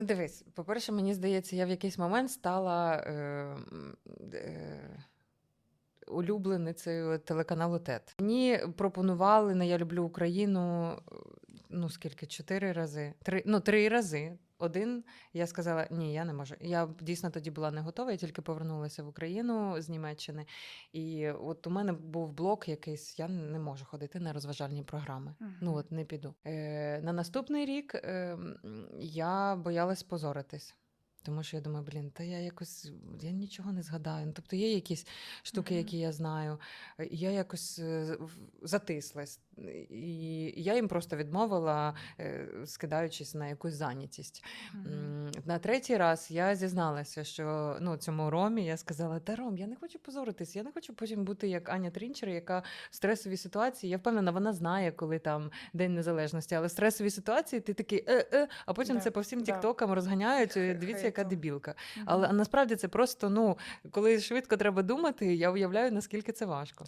Дивись, по-перше, мені здається, я в якийсь момент стала е, е, улюбленицею телеканалу ТЕТ. Мені пропонували на Я люблю Україну ну скільки? Чотири рази. Три, ну, три рази. Один я сказала: ні, я не можу. Я дійсно тоді була не готова. Я тільки повернулася в Україну з Німеччини. І от у мене був блок якийсь. Я не можу ходити на розважальні програми. Ну от не піду. Е, на наступний рік е, я боялась позоритись. Тому що я думаю, блін, та я якось я нічого не згадаю. Ну, тобто є якісь штуки, які я знаю. Я якось е, затислась. І я їм просто відмовила, е, скидаючись на якусь зайнятість. Мгм. М, На третій раз я зізналася, що ну, цьому Ромі я сказала: Та Ром, я не хочу позоритись, я не хочу потім бути як Аня Трінчер, яка в стресовій ситуації. Я впевнена, вона знає, коли там День Незалежності, але в стресовій ситуації ти такий е-е, а потім Да, це по всім да. тіктокам розганяють. Дивіться, яка дебілка. Але насправді це просто ну, коли швидко треба думати, я уявляю, наскільки це важко.